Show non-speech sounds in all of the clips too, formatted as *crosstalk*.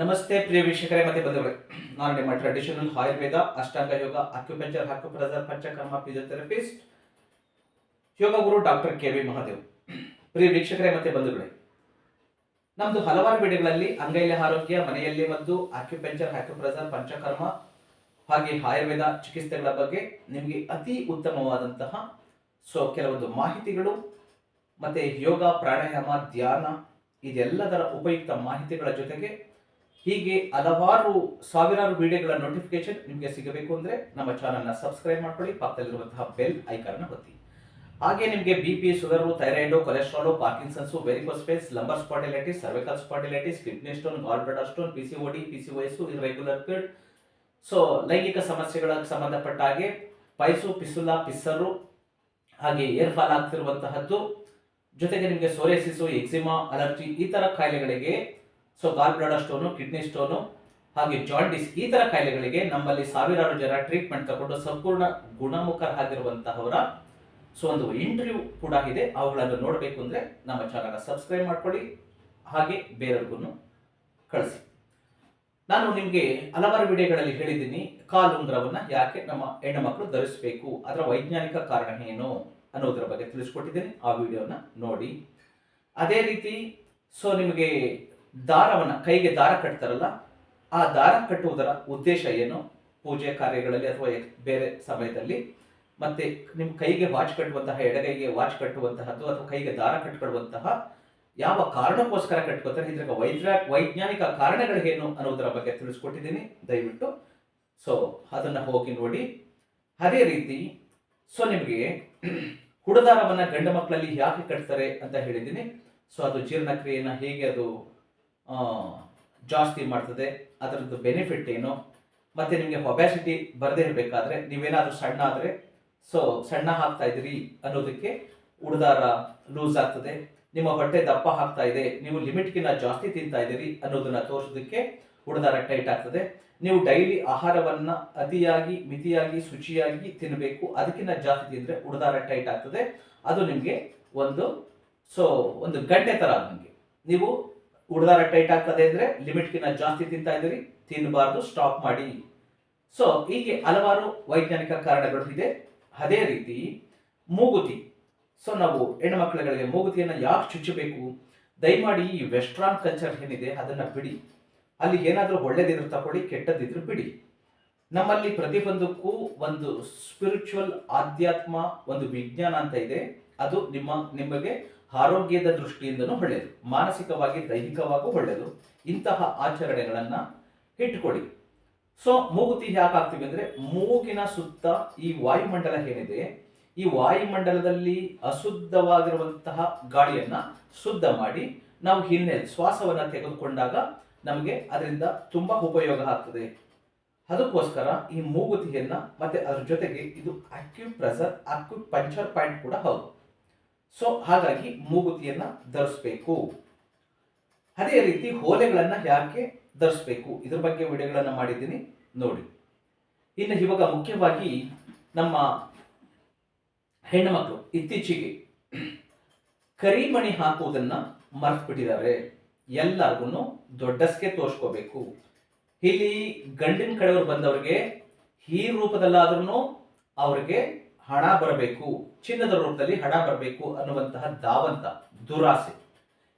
ನಮಸ್ತೆ ಪ್ರಿಯ ವೀಕ್ಷಕರೇ ಮತ್ತೆ ಬಂದವರೇ ನಾನು ನಿಮ್ಮ traditional Ayurveda, Ashtanga yoga acupuncture acupressure Panchakarma physiotherapist yoga guru doctor K V Mahadev. ಪ್ರಿಯ ವೀಕ್ಷಕರೇ ಮತ್ತೆ ಬಂಧುಗಳೇ, ನಮ್ದು ಹಲವಾರು ವಿಡಿಯೋಗಳಲ್ಲಿ ಅಂಗೈಲಿ ಆರೋಗ್ಯ, ಮನೆಯಲ್ಲಿ ಮತ್ತು ಅಕ್ಯುಪಂಚರ್ ಅಕ್ಯುಪ್ರೆಸರ್ ಪಂಚಕರ್ಮ, ಹಾಗೆ ಆಯುರ್ವೇದ ಚಿಕಿತ್ಸೆಗಳ ಬಗ್ಗೆ ನಿಮಗೆ ಅತಿ ಉತ್ತಮವಾದಂತಹ ಸೊ ಕೆಲವೊಂದು ಮಾಹಿತಿಗಳು ಮತ್ತೆ ಯೋಗ, ಪ್ರಾಣಾಯಾಮ, ಧ್ಯಾನ, ಇದೆಲ್ಲದರ ಉಪಯುಕ್ತ ಮಾಹಿತಿಗಳ ಜೊತೆಗೆ ಹೀಗೆ ಹಲವಾರು ಸಾವಿರಾರು ವಿಡಿಯೋಗಳ ನೋಟಿಫಿಕೇಶನ್ ನಿಮಗೆ ಸಿಗಬೇಕು ಅಂದರೆ ನಮ್ಮ ಚಾನಲ್ನ ಸಬ್ಸ್ಕ್ರೈಬ್ ಮಾಡ್ಕೊಳ್ಳಿ, ಪಕ್ಕದಲ್ಲಿರುವಂತಹ ಬೆಲ್ ಐಕಾನ್ನ ಒತ್ತಿ. ಹಾಗೆ ನಿಮಗೆ B P sugar thyroid cholesterol Parkinson's varicose veins lumbar spondylitis cervical spondylitis kidney stone gall bladder stone P C O D P C ವಯಸ್ಸು ಇರ್ರೆಗ್ಯುಲರ್ ಪೀರಿಯಡ್ ಸೊ ಲೈಂಗಿಕ ಸಮಸ್ಯೆಗಳ ಸಂಬಂಧಪಟ್ಟ ಹಾಗೆ ಪೈಸು ಪಿಸುಲ, ಪಿಸ್ಸರು, ಹಾಗೆ ಏರ್ ಫಾಲ್ ಆಗ್ತಿರುವಂತಹದ್ದು. ಜೊತೆಗೆ ನಿಮಗೆ ಸೋರೆಸಿಸು ಎಕ್ಸಿಮಾ ಅಲರ್ಜಿ ಈ ಥರ ಕಾಯಿಲೆಗಳಿಗೆ so gall bladder stone kidney stone ಹಾಗೆ ಜಾಂಡಿಸ್ ಈ ತರ ಕಾಯಿಲೆಗಳಿಗೆ ನಮ್ಮಲ್ಲಿ ಸಾವಿರಾರು ಜನ ಟ್ರೀಟ್ಮೆಂಟ್ ತಗೊಂಡು ಸಂಪೂರ್ಣ ಗುಣಮುಖರಾಗಿರುವಂತಹವರ ಸೊ, ಒಂದು ಇಂಟರ್ವ್ಯೂ ಕೂಡ ಇದೆ. ಅವುಗಳನ್ನು ನೋಡಬೇಕು ಅಂದ್ರೆ ನಮ್ಮ ಚಾನಲ್ ಸಬ್ಸ್ಕ್ರೈಬ್ ಮಾಡ್ಕೊಳ್ಳಿ. ಹಾಗೆ ಬೇರೆಯವ್ರಿಗೂ ಕಳಿಸಿ. ನಾನು ನಿಮಗೆ ಹಲವಾರು ವಿಡಿಯೋಗಳಲ್ಲಿ ಹೇಳಿದ್ದೀನಿ ಕಾಲುಂಗ್ರವನ್ನ ಯಾಕೆ ನಮ್ಮ ಹೆಣ್ಣು ಮಕ್ಕಳು ಧರಿಸಬೇಕು, ಅದರ ವೈಜ್ಞಾನಿಕ ಕಾರಣ ಏನು ಅನ್ನೋದರ ಬಗ್ಗೆ ತಿಳಿಸ್ಕೊಟ್ಟಿದ್ದೀನಿ. ಆ ವಿಡಿಯೋನ ನೋಡಿ. ಅದೇ ರೀತಿ ಸೊ ನಿಮಗೆ ದಾರವನ್ನ ಕೈಗೆ ದಾರ ಕಟ್ತಾರಲ್ಲ, ಆ ದಾರ ಕಟ್ಟುವುದರ ಉದ್ದೇಶ ಏನು? ಪೂಜೆ ಕಾರ್ಯಗಳಲ್ಲಿ ಅಥವಾ ಬೇರೆ ಸಮಯದಲ್ಲಿ? ಮತ್ತೆ ನಿಮ್ಮ ಕೈಗೆ ವಾಚ್ ಕಟ್ಟುವಂತಹ, ಎಡಗೈಗೆ ವಾಚ್ ಕಟ್ಟುವಂತಹದ್ದು ಅಥವಾ ಕೈಗೆ ದಾರ ಕಟ್ಕೊಳ್ಳುವಂತಹ ಯಾವ ಕಾರಣಕ್ಕೋಸ್ಕರ ಕಟ್ಕೋತಾರೆ? ಇದ್ರ ವೈದ್ಯ ವೈಜ್ಞಾನಿಕ ಕಾರಣಗಳೇನು ಅನ್ನೋದರ ಬಗ್ಗೆ ತಿಳಿಸ್ಕೊಟ್ಟಿದ್ದೀನಿ. ದಯವಿಟ್ಟು ಸೊ, ಅದನ್ನು ಹೋಗಿ ನೋಡಿ. ಅದೇ ರೀತಿ, ಸೊ ನಿಮಗೆ ಹುಡುದಾರವನ್ನ ಗಂಡು ಮಕ್ಕಳಲ್ಲಿ ಯಾಕೆ ಕಟ್ತಾರೆ ಅಂತ ಹೇಳಿದ್ದೀನಿ. ಸೊ ಅದು ಜೀರ್ಣಕ್ರಿಯೆನ ಹೇಗೆ ಅದು ಜಾಸ್ತಿ ಮಾಡ್ತದೆ. ಅದರದ್ದು ಬೆನಿಫಿಟ್ ಏನು? ಮತ್ತೆ ನಿಮಗೆ ಒಬ್ಯಾಸಿಟಿ ಬರದೇ ಇರಬೇಕಾದ್ರೆ ನೀವೇನಾದ್ರೂ ಸಣ್ಣ ಆದರೆ ಸೊ ಸಣ್ಣ ಹಾಕ್ತಾ ಇದ್ದೀರಿ ಅನ್ನೋದಕ್ಕೆ ಉಡದಾರ ಲೂಸ್ ಆಗ್ತದೆ. ನಿಮ್ಮ ಹೊಟ್ಟೆ ದಪ್ಪ ಆಗ್ತಾ ಇದೆ. ನೀವು ಲಿಮಿಟ್ಗಿಂತ ಜಾಸ್ತಿ ತಿಂತಾ ಇದ್ದೀರಿ ಅನ್ನೋದನ್ನ ತೋರಿಸೋದಕ್ಕೆ ಉಡದಾರ ಟೈಟ್ ಆಗ್ತದೆ. ನೀವು ಡೈಲಿ ಆಹಾರವನ್ನ ಅತಿಯಾಗಿ, ಮಿತಿಯಾಗಿ, ಶುಚಿಯಾಗಿ ತಿನ್ನಬೇಕು ಅದಕ್ಕಿಂತ ಜಾಸ್ತಿ ತಿಂದ್ರೆ ಉಡದಾರ ಟೈಟ್ ಆಗ್ತದೆ. ಅದು ನಿಮಗೆ ಒಂದು ಸೊ ಒಂದು ಗಂಟೆ ತರ ನಿಮಗೆ. ನೀವು ಉಡುದಾರ ಟೈಟ್ ಆಗ್ತದೆ ಅಂದ್ರೆ ಲಿಮಿಟ್ಗಿಂತ ಜಾಸ್ತಿ ತಿಂತಾ ಇದ್ದೀರಿ ತಿನ್ನಬಾರ್ದು ಸ್ಟಾಪ್ ಮಾಡಿ. ಸೊ ಹೀಗೆ ಹಲವಾರು ವೈಜ್ಞಾನಿಕ ಕಾರಣಗಳು ಇದೆ. ಅದೇ ರೀತಿ ಮೂಗುತಿ. ಸೊ ನಾವು ಹೆಣ್ಣು ಮಕ್ಕಳುಗಳಿಗೆ ಮೂಗುತಿಯನ್ನ ಯಾಕೆ ಚುಚ್ಚಬೇಕು? ದಯಮಾಡಿ ಈ ವೆಸ್ಟ್ರಾನ್ ಕಲ್ಚರ್ ಏನಿದೆ ಅದನ್ನ ಬಿಡಿ. ಅಲ್ಲಿ ಏನಾದರೂ ಒಳ್ಳೇದಿದ್ರು ತಗೊಳ್ಳಿ ಕೆಟ್ಟದಿದ್ರು ಬಿಡಿ. ನಮ್ಮಲ್ಲಿ ಪ್ರತಿಯೊಂದಕ್ಕೂ ಒಂದು ಸ್ಪಿರಿಚುವಲ್ ಆಧ್ಯಾತ್ಮ, ಒಂದು ವಿಜ್ಞಾನ ಅಂತ ಇದೆ. ಅದು ನಿಮ್ಮ, ನಿಮಗೆ ಆರೋಗ್ಯದ ದೃಷ್ಟಿಯಿಂದನೂ ಒಳ್ಳೆಯದು. ಮಾನಸಿಕವಾಗಿ, ದೈಹಿಕವಾಗೂ ಒಳ್ಳೆಯದು. ಇಂತಹ ಆಚರಣೆಗಳನ್ನು ಇಟ್ಕೊಳ್ಳಿ ಸೊ ಮೂಗುತಿ ಯಾಕೆ ಅಂದರೆ ಅಂದ್ರೆ, ಮೂಗಿನ ಸುತ್ತ ಈ ವಾಯುಮಂಡಲ ಏನಿದೆ, ಈ ವಾಯುಮಂಡಲದಲ್ಲಿ ಅಶುದ್ಧವಾಗಿರುವಂತಹ ಗಾಳಿಯನ್ನ ಶುದ್ಧ ಮಾಡಿ, ನಾವು ಹಿನ್ನೆಲೆ ಶ್ವಾಸವನ್ನು ತೆಗೆದುಕೊಂಡಾಗ ನಮಗೆ ಅದರಿಂದ ತುಂಬಾ ಉಪಯೋಗ ಆಗ್ತದೆ. ಅದಕ್ಕೋಸ್ಕರ ಈ ಮೂಗುತಿಯನ್ನು ಮತ್ತೆ ಅದ್ರ ಜೊತೆಗೆ ಇದು ಅಕ್ಯುಪ್ರೆಸರ್ ಅಕ್ಯು ಪಂಚರ್ ಪಾಯಿಂಟ್ ಕೂಡ ಹೌದು. ಸೊ ಹಾಗಾಗಿ ಮೂಗುತಿಯನ್ನ ಧರಿಸ್ಬೇಕು. ಅದೇ ರೀತಿ ಹೋಲೆಗಳನ್ನ ಯಾಕೆ ಧರಿಸ್ಬೇಕು? ಇದ್ರ ಬಗ್ಗೆ ವಿಡಿಯೋಗಳನ್ನ ಮಾಡಿದ್ದೀನಿ, ನೋಡಿ. ಇನ್ನು ಇವಾಗ ಮುಖ್ಯವಾಗಿ ನಮ್ಮ ಹೆಣ್ಣುಮಕ್ಕಳು ಇತ್ತೀಚೆಗೆ ಕರಿಮಣಿ ಹಾಕುವುದನ್ನ ಮರ್ತ್ಬಿಟ್ಟಿದ್ದಾರೆ. ಎಲ್ಲರಿಗೂ ದೊಡ್ಡಸ್ಗೆ ತೋರ್ಸ್ಕೋಬೇಕು. ಇಲ್ಲಿ ಗಂಡಿನ ಕಡೆಯವರು ಬಂದವರಿಗೆ ಈ ರೂಪದಲ್ಲಾದ್ರೂ ಅವ್ರಿಗೆ ಹಣ ಬರಬೇಕು, ಚಿನ್ನದ ರೂಪದಲ್ಲಿ ಹಣ ಬರಬೇಕು ಅನ್ನುವಂತಹ ದಾವಂತ ದುರಾಸೆ.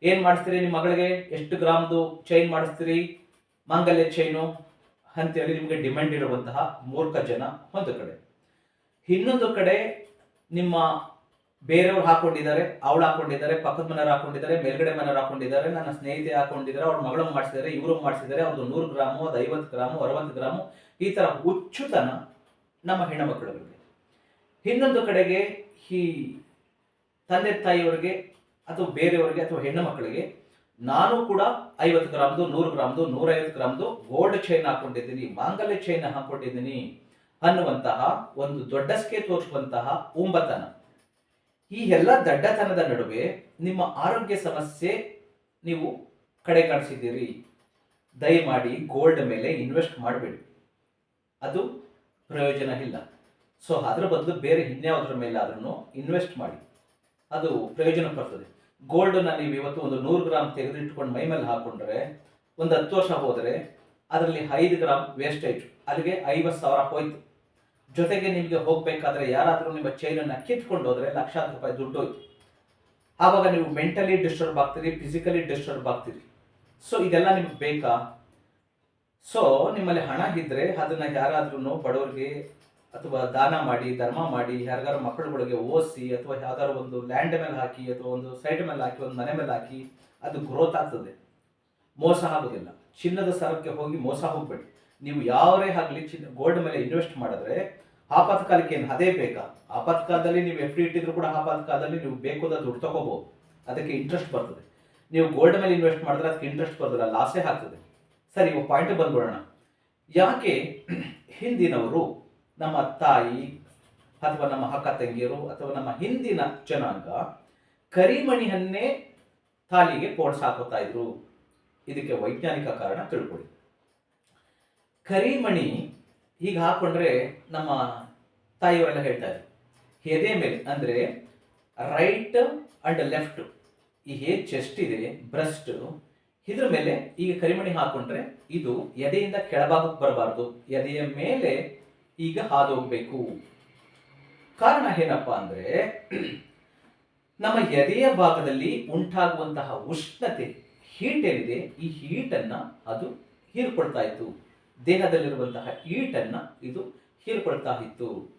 ಏನ್ ಮಾಡಿಸ್ತೀರಿ ನಿಮ್ಮ ಮಗಳಿಗೆ? ಎಷ್ಟು ಗ್ರಾಮ್ದು ಚೈನ್ ಮಾಡಿಸ್ತೀರಿ? ಮಾಂಗಲ್ಯ ಚೈನು ಅಂತೇಳಿ ನಿಮಗೆ ಡಿಮ್ಯಾಂಡ್ ಇರುವಂತಹ ಮೂರ್ಖ ಜನ ಒಂದು ಕಡೆ. ಇನ್ನೊಂದು ಕಡೆ ನಿಮ್ಮ ಬೇರೆಯವ್ರು ಹಾಕೊಂಡಿದ್ದಾರೆ, ಅವಳು ಹಾಕೊಂಡಿದ್ದಾರೆ, ಪಕ್ಕದ ಮನೆಯವ್ರು ಹಾಕೊಂಡಿದ್ದಾರೆ, ಮೇಲ್ಗಡೆ ಮನೆಯವ್ರು ಹಾಕೊಂಡಿದ್ದಾರೆ, ನನ್ನ ಸ್ನೇಹಿತೆ ಹಾಕೊಂಡಿದ್ದಾರೆ, ಅವ್ರ ಮಗಳು ಮಾಡಿಸಿದ್ದಾರೆ ಇವರು ಮಾಡಿಸಿದ್ದಾರೆ, ಅವ್ರದ್ದು ನೂರು ಗ್ರಾಮು, ಅದು ಐವತ್ತು ಗ್ರಾಮು, ಅರವತ್ತು ಗ್ರಾಮು, ಈ ತರ ಹುಚ್ಚುತನ ನಮ್ಮ ಹೆಣ್ಣುಮಕ್ಕಳುಗಳಿಗೆ ಇನ್ನೊಂದು ಕಡೆಗೆ ಈ ತಂದೆ ತಾಯಿಯವರಿಗೆ ಅಥವಾ ಬೇರೆಯವರಿಗೆ ಅಥವಾ ಹೆಣ್ಣು ಮಕ್ಕಳಿಗೆ ನಾನು ಕೂಡ ಐವತ್ತು ಗ್ರಾಮ್ದು, ನೂರು ಗ್ರಾಮ್ದು, ನೂರೈವತ್ತು ಗ್ರಾಮ್ದು ಗೋಲ್ಡ್ ಚೈನ್ ಹಾಕೊಂಡಿದ್ದೀನಿ, ಮಾಂಗಲ್ಯ ಚೈನ್ ಹಾಕೊಂಡಿದ್ದೀನಿ ಅನ್ನುವಂತಹ ಒಂದು ದೊಡ್ಡಸ್ಕೆ ತೋರಿಸುವಂತಹ ಉಂಬತನ. ಈ ಎಲ್ಲ ದಡ್ಡತನದ ನಡುವೆ ನಿಮ್ಮ ಆರೋಗ್ಯ ಸಮಸ್ಯೆ ನೀವು ಕಡೆ ಕಾಣಿಸಿದ್ದೀರಿ. ದಯಮಾಡಿ ಗೋಲ್ಡ್ ಮೇಲೆ ಇನ್ವೆಸ್ಟ್ ಮಾಡಬೇಡಿ. ಅದು ಪ್ರಯೋಜನ ಇಲ್ಲ. ಸೊ ಅದರ ಬದಲು ಬೇರೆ ಇನ್ಯಾವುದ್ರ ಮೇಲೆ ಅದನ್ನು ಇನ್ವೆಸ್ಟ್ ಮಾಡಿ. ಅದು ಪ್ರಯೋಜನ ಬರ್ತದೆ ಗೋಲ್ಡನ್ನು ನೀವು ಇವತ್ತು ಒಂದು ನೂರು ಗ್ರಾಮ್ ತೆಗೆದಿಟ್ಕೊಂಡು ಮೈ ಮೇಲೆ ಹಾಕೊಂಡ್ರೆ, ಒಂದು ಹತ್ತು ವರ್ಷ ಹೋದರೆ ಅದರಲ್ಲಿ ಐದು ಗ್ರಾಮ್ ವೇಸ್ಟೇಜ್ ಅಲ್ಲಿಗೆ ಐವತ್ತು ಸಾವಿರ ಹೋಯ್ತು. ಜೊತೆಗೆ ನಿಮಗೆ ಹೋಗಬೇಕಾದ್ರೆ ಯಾರಾದರೂ ನಿಮ್ಮ ಚೈನನ್ನು ಕಿತ್ಕೊಂಡು ಹೋದರೆ ಲಕ್ಷಾಂತರ ರೂಪಾಯಿ ದುಡ್ಡು ಹೋಯ್ತು. ಆವಾಗ ನೀವು ಮೆಂಟಲಿ ಡಿಸ್ಟರ್ಬ್ ಆಗ್ತೀರಿ ಫಿಸಿಕಲಿ ಡಿಸ್ಟರ್ಬ್ ಆಗ್ತೀರಿ. ಸೊ ಇದೆಲ್ಲ ನಿಮ್ಗೆ ಬೇಕಾ? ಸೊ ನಿಮ್ಮಲ್ಲಿ ಹಣ ಇದ್ದರೆ ಅದನ್ನು ಯಾರಾದ್ರೂ ಬಡವರಿಗೆ ಅಥವಾ ದಾನ ಮಾಡಿ, ಧರ್ಮ ಮಾಡಿ ಯಾರಿಗಾರು ಮಕ್ಕಳುಗಳಿಗೆ ಓದಿಸಿ ಅಥವಾ ಯಾವ್ದಾದ್ರು ಒಂದು ಲ್ಯಾಂಡ್ ಮೇಲೆ ಹಾಕಿ ಅಥವಾ ಒಂದು ಸೈಡ್ ಮೇಲೆ ಹಾಕಿ, ಒಂದು ಮನೆ ಮೇಲೆ ಹಾಕಿ, ಅದು ಗ್ರೋತ್ ಆಗ್ತದೆ. ಮೋಸ ಆಗೋದಿಲ್ಲ. ಚಿನ್ನದ ಸರಕ್ಕೆ ಹೋಗಿ ಮೋಸ ಹೋಗ್ಬೇಡಿ. ನೀವು ಯಾವರೇ ಆಗಲಿ ಚಿನ್ನ ಗೋಲ್ಡ್ ಮೇಲೆ ಇನ್ವೆಸ್ಟ್ ಮಾಡಿದ್ರೆ ಆಪತ್ಕಾಲಕ್ಕೆ ಏನು, ಅದೇ ಬೇಕಾ? ಆಪತ್ಕಾಲದಲ್ಲಿ ನೀವು ಎಫ್ ಡಿ ಇಟ್ಟಿದ್ರು ಕೂಡ ಆಪತ್ಕಾಲದಲ್ಲಿ ನೀವು ಬೇಕಾದ ದುಡ್ಡು ತಗೋಬಹುದು ಅದಕ್ಕೆ ಇಂಟ್ರೆಸ್ಟ್ ಬರ್ತದೆ. ನೀವು ಗೋಲ್ಡ್ ಮೇಲೆ ಇನ್ವೆಸ್ಟ್ ಮಾಡಿದ್ರೆ ಅದಕ್ಕೆ ಇಂಟ್ರೆಸ್ಟ್ ಬರೋದಿಲ್ಲ ಲಾಸೇ ಆಗ್ತದೆ. ಸರಿ, ಇವಾಗ ಪಾಯಿಂಟ್ ಬಂದ್ಬಿಡೋಣ. ಯಾಕೆ *clears throat* ಹಿಂದಿನವರು ನಮ್ಮ ತಾಯಿ ಅಥವಾ ನಮ್ಮ ಅಕ್ಕ ತಂಗಿಯರು ಅಥವಾ ನಮ್ಮ ಹಿಂದಿನ ಜನಾಂಗ ಕರಿಮಣಿಯನ್ನೇ ತಾಲಿಗೆ ಪೋಡ್ಸಾಕೋತಾ ಇದ್ರು. ಇದಕ್ಕೆ ವೈಜ್ಞಾನಿಕ ಕಾರಣ ತಿಳ್ಕೊಳ್ಳಿ ಕರಿಮಣಿ ಹೀಗೆ ಹಾಕೊಂಡ್ರೆ ನಮ್ಮ ತಾಯಿಯವರೆಲ್ಲ ಹೇಳ್ತಾ ಇದ್ರು. ಎದೆ ಮೇಲೆ ಅಂದರೆ ರೈಟ್ ಅಂಡ್ ಲೆಫ್ಟ್. ಈ ಹೇಗೆ ಚೆಸ್ಟ್ ಇದೆ ಬ್ರೆಸ್ಟ್ ಇದ್ರ ಮೇಲೆ ಈಗ ಕರಿಮಣಿ ಹಾಕೊಂಡ್ರೆ ಇದು ಎದೆಯಿಂದ ಕೆಳಭಾಗಕ್ಕೆ ಬರಬಾರ್ದು. ಎದೆಯ ಮೇಲೆ ಈಗ ಹಾದು ಹೋಗ್ಬೇಕು ಕಾರಣ ಏನಪ್ಪಾ ಅಂದ್ರೆ, ನಮ್ಮ ಎದೆಯ ಭಾಗದಲ್ಲಿ ಉಂಟಾಗುವಂತಹ ಉಷ್ಣತೆ ಹೀಟ್ ಏನಿದೆ, ಈ ಹೀಟನ್ನ ಅದು ಹೀರ್ಕೊಳ್ತಾ ಇತ್ತು. ದೇಹದಲ್ಲಿರುವಂತಹ ಹೀಟನ್ನ ಇದು ಹೀರ್ಕೊಳ್ತಾ ಇತ್ತು.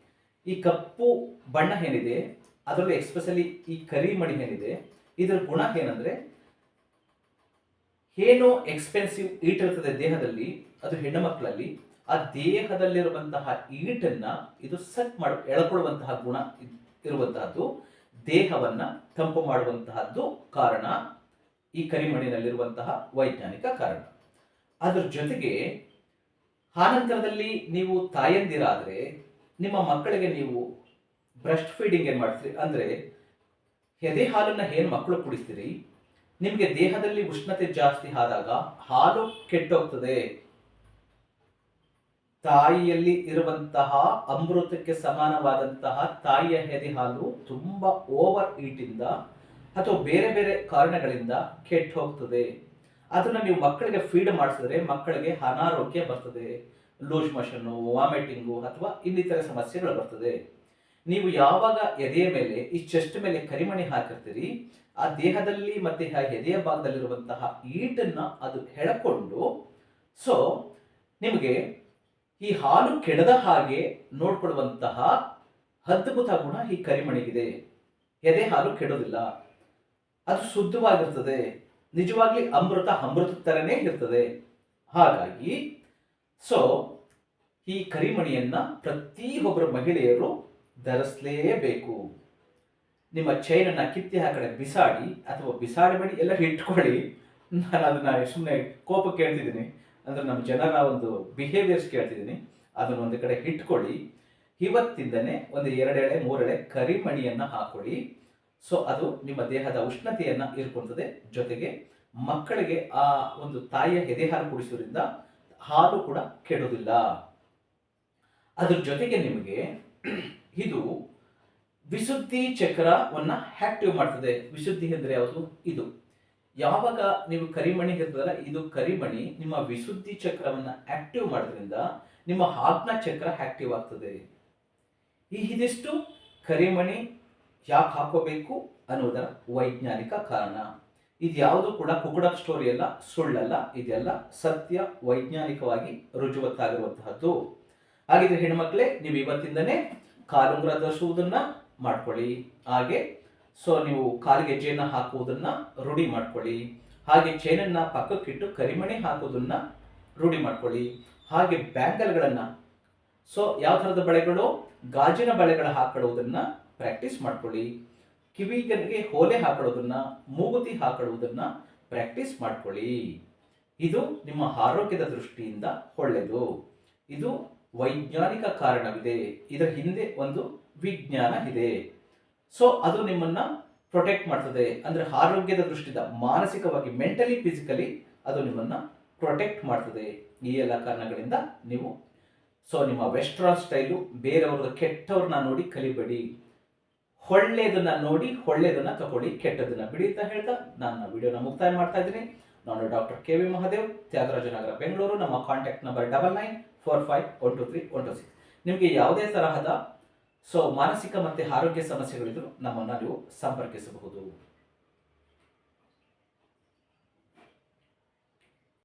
ಈ ಕಪ್ಪು ಬಣ್ಣ ಏನಿದೆ, ಅದರಲ್ಲಿ ಎಕ್ಸ್ಪೆಷಲಿ ಈ ಕರಿಮಣಿ ಏನಿದೆ, ಇದರ ಗುಣ ಏನಂದ್ರೆ, ಏನೋ ಎಕ್ಸ್ಪೆನ್ಸಿವ್ ಈಟ್ ಇರ್ತದೆ ದೇಹದಲ್ಲಿ, ಅದು ಹೆಣ್ಣು ಮಕ್ಕಳಲ್ಲಿ ಆ ದೇಹದಲ್ಲಿರುವಂತಹ ಈಟನ್ನ ಇದು ಸೆಟ್ ಮಾಡ, ಎಳ್ಕೊಳ್ಳುವಂತಹ ಗುಣ ಇರುವಂತಹದ್ದು. ದೇಹವನ್ನ ತಂಪು ಮಾಡುವಂತಹದ್ದು ಕಾರಣ. ಈ ಕರಿಮಣ್ಣಿನಲ್ಲಿರುವಂತಹ ವೈಜ್ಞಾನಿಕ ಕಾರಣ. ಅದ್ರ ಜೊತೆಗೆ ಆನಂತರದಲ್ಲಿ ನೀವು ತಾಯಂದಿರಾದರೆ ನಿಮ್ಮ ಮಕ್ಕಳಿಗೆ ನೀವು ಬ್ರೆಸ್ಟ್ ಫೀಡಿಂಗ್ ಏನು ಮಾಡ್ತೀರಿ? ಅಂದ್ರೆ ಎದೆ ಹಾಲನ್ನ ಏನು ಮಕ್ಕಳು ಕುಡಿಸ್ತೀರಿ? ನಿಮಗೆ ದೇಹದಲ್ಲಿ ಉಷ್ಣತೆ ಜಾಸ್ತಿ ಆದಾಗ ಹಾಲು ಕೆಟ್ಟೋಗ್ತದೆ. ತಾಯಿಯಲ್ಲಿ ಇರುವಂತಹ ಅಮೃತಕ್ಕೆ ಸಮಾನವಾದಂತಹ ತಾಯಿಯ ಹೆದಿ ಹಾಲು ತುಂಬಾ ಓವರ್ ಈಟಿಂದ ಅಥವಾ ಬೇರೆ ಬೇರೆ ಕಾರಣಗಳಿಂದ ಕೆಟ್ಟು ಹೋಗ್ತದೆ. ಅದನ್ನ ನೀವು ಮಕ್ಕಳಿಗೆ ಫೀಡ್ ಮಾಡಿಸಿದ್ರೆ ಮಕ್ಕಳಿಗೆ ಅನಾರೋಗ್ಯ ಬರ್ತದೆ. ಲೂಸ್ ಮೋಷನ್ನು ವಾಮಿಟಿಂಗು ಅಥವಾ ಇನ್ನಿತರ ಸಮಸ್ಯೆಗಳು ಬರ್ತದೆ. ನೀವು ಯಾವಾಗ ಎದೆಯ ಮೇಲೆ, ಈ ಚೆಸ್ಟ್ ಮೇಲೆ ಕರಿಮಣಿ ಹಾಕಿರ್ತೀರಿ, ಆ ದೇಹದಲ್ಲಿ ಮತ್ತೆ ಆ ಎದೆಯ ಭಾಗದಲ್ಲಿರುವಂತಹ ಈಟನ್ನ ಅದು ಹೇಳಿಕೊಂಡು ಸೊ ನಿಮಗೆ ಈ ಹಾಲು ಕೆಡದ ಹಾಗೆ ನೋಡ್ಕೊಳ್ಳುವಂತಹ ಅದ್ಭುತ ಗುಣ ಈ ಕರಿಮಣಿಗಿದೆ. ಎದೆ ಹಾಲು ಕೆಡೋದಿಲ್ಲ. ಅದು ಶುದ್ಧವಾಗಿರ್ತದೆ. ನಿಜವಾಗಿ ಅಮೃತ ಅಮೃತ ತರನೇ ಇರ್ತದೆ. ಹಾಗಾಗಿ ಸೊ ಈ ಕರಿಮಣಿಯನ್ನ ಪ್ರತಿಯೊಬ್ಬರು ಮಹಿಳೆಯರು ಧರಿಸಲೇಬೇಕು. ನಿಮ್ಮ ಚೈನನ್ನು ಕಿತ್ತಿ ಆ ಕಡೆ ಬಿಸಾಡಿ ಅಥವಾ ಬಿಸಾಡಬೇಡಿ ಎಲ್ಲ ಇಟ್ಕೊಳ್ಳಿ ನಾನು ಅದನ್ನ ಸುಮ್ಮನೆ ಕೋಪಕ್ಕೆ ಕೇಳ್ತಿದ್ದೀನಿ. ಅಂದ್ರೆ ನಮ್ಮ ಜನರ ಒಂದು ಬಿಹೇವಿಯರ್ಸ್ ಕೇಳ್ತಿದ್ದೀನಿ. ಅದನ್ನ ಒಂದು ಕಡೆ ಇಟ್ಕೊಳ್ಳಿ. ಇವತ್ತಿಂದನೇ ಒಂದು ಎರಡೆಳೆ, ಮೂರೆಳೆ ಕರಿಮಣಿಯನ್ನ ಹಾಕೊಳ್ಳಿ. ಸೊ ಅದು ನಿಮ್ಮ ದೇಹದ ಉಷ್ಣತೆಯನ್ನು ಇರ್ಕೊಳ್ತದೆ. ಜೊತೆಗೆ ಮಕ್ಕಳಿಗೆ ಆ ಒಂದು ತಾಯಿಯ ಎದೆ ಹಾಲು ಕುಡಿಸೋದ್ರಿಂದ ಹಾಲು ಕೂಡ ಕೆಡೋದಿಲ್ಲ. ಅದ್ರ ಜೊತೆಗೆ ನಿಮಗೆ ಇದು ವಿಶುದ್ಧಿ ಚಕ್ರವನ್ನ ಆಕ್ಟಿವ್ ಮಾಡ್ತದೆ. ವಿಶುದ್ಧಿ ಅಂದ್ರೆ ಯಾವುದು? ಇದು. ಯಾವಾಗ ನೀವು ಕರಿಮಣಿ ಇರ್ತದಲ್ಲ ಇದು ಕರಿಮಣಿ ನಿಮ್ಮ ವಿಶುದ್ಧಿ ಚಕ್ರವನ್ನ ಆಕ್ಟಿವ್ ಮಾಡೋದ್ರಿಂದ ನಿಮ್ಮ ಆಜ್ಞಾ ಚಕ್ರ ಆಕ್ಟಿವ್ ಆಗ್ತದೆ. ಈ ಇದಿಷ್ಟು ಕರಿಮಣಿ ಯಾಕೆ ಹಾಕೋಬೇಕು ಅನ್ನೋದರ ವೈಜ್ಞಾನಿಕ ಕಾರಣ. ಇದ್ಯಾವುದು ಕೂಡ ಕುಕುಡ ಸ್ಟೋರಿ ಅಲ್ಲ, ಸುಳ್ಳಲ್ಲ, ಇದೆಲ್ಲ ಸತ್ಯ, ವೈಜ್ಞಾನಿಕವಾಗಿ ರುಜುವತ್ತಾಗಿರುವಂತಹದ್ದು. ಹಾಗಿದ್ರೆ ಹೆಣ್ಮಕ್ಳೇ, ನೀವು ಇವತ್ತಿಂದನೇ ಕಾಲುಂಗ್ರ ಧರಿಸುವುದನ್ನ ಮಾಡ್ಕೊಳ್ಳಿ. ಹಾಗೆ ಸೊ ನೀವು ಕಾಲಿಗೆ ಗೆಜ್ಜೆಯನ್ನ ಹಾಕುವುದನ್ನ ರೂಢಿ ಮಾಡ್ಕೊಳ್ಳಿ. ಹಾಗೆ ಚೇನನ್ನು ಪಕ್ಕಕ್ಕಿಟ್ಟು ಕರಿಮಣಿ ಹಾಕುವುದನ್ನ ರೂಢಿ ಮಾಡ್ಕೊಳ್ಳಿ. ಹಾಗೆ ಬ್ಯಾಂಗಲ್ಗಳನ್ನು ಸೊ ಯಾವ ಥರದ ಬಳೆಗಳು? ಗಾಜಿನ ಬಳೆಗಳ ಹಾಕೊಳ್ಳುವುದನ್ನ ಪ್ರಾಕ್ಟೀಸ್ ಮಾಡ್ಕೊಳ್ಳಿ. ಕಿವಿಗಳಿಗೆ ಹೋಲೆ ಹಾಕೊಳ್ಳೋದನ್ನ ಮೂಗುತಿ ಹಾಕೊಳ್ಳುವುದನ್ನ ಪ್ರಾಕ್ಟೀಸ್ ಮಾಡ್ಕೊಳ್ಳಿ. ಇದು ನಿಮ್ಮ ಆರೋಗ್ಯದ ದೃಷ್ಟಿಯಿಂದ ಒಳ್ಳೆಯದು. ಇದು ವೈಜ್ಞಾನಿಕ ಕಾರಣವಿದೆ. ಇದರ ಹಿಂದೆ ಒಂದು ವಿಜ್ಞಾನ ಇದೆ. ಸೊ ಅದು ನಿಮ್ಮನ್ನ ಪ್ರೊಟೆಕ್ಟ್ ಮಾಡ್ತದೆ. ಅಂದ್ರೆ ಆರೋಗ್ಯದ ದೃಷ್ಟಿಯಿಂದ ಮಾನಸಿಕವಾಗಿ ಮೆಂಟಲಿ ಫಿಸಿಕಲಿ ಅದು ನಿಮ್ಮನ್ನ ಪ್ರೊಟೆಕ್ಟ್ ಮಾಡ್ತದೆ. ಈ ಎಲ್ಲ ಕಾರಣಗಳಿಂದ ನೀವು ಸೊ ನಿಮ್ಮ ವೆಸ್ಟ್ರನ್ ಸ್ಟೈಲು ಬೇರೆಯವ್ರದ್ದು ಕೆಟ್ಟವ್ರನ್ನ ನೋಡಿ ಕಲಿಬೇಡಿ. ಒಳ್ಳೆಯದನ್ನ ನೋಡಿ, ಒಳ್ಳೆಯದನ್ನ ತಗೊಳ್ಳಿ ಕೆಟ್ಟದನ್ನ ಬಿಡಿ ಅಂತ ಹೇಳ್ತಾ ನಾನು ವಿಡಿಯೋನ ಮುಕ್ತಾಯ ಮಾಡ್ತಾ ಇದ್ದೀನಿ. ನಾನು doctor K V Mahadev, Tyagarajanagar, Bengaluru. ನಮ್ಮ contact number double nine four five one two three one two six ನಿಮಗೆ ಯಾವುದೇ ತರಹದ ಸೊ ಮಾನಸಿಕ ಮತ್ತು ಆರೋಗ್ಯ ಸಮಸ್ಯೆಗಳಿದ್ರು ನಮ್ಮನ್ನು ನೀವು ಸಂಪರ್ಕಿಸಬಹುದು.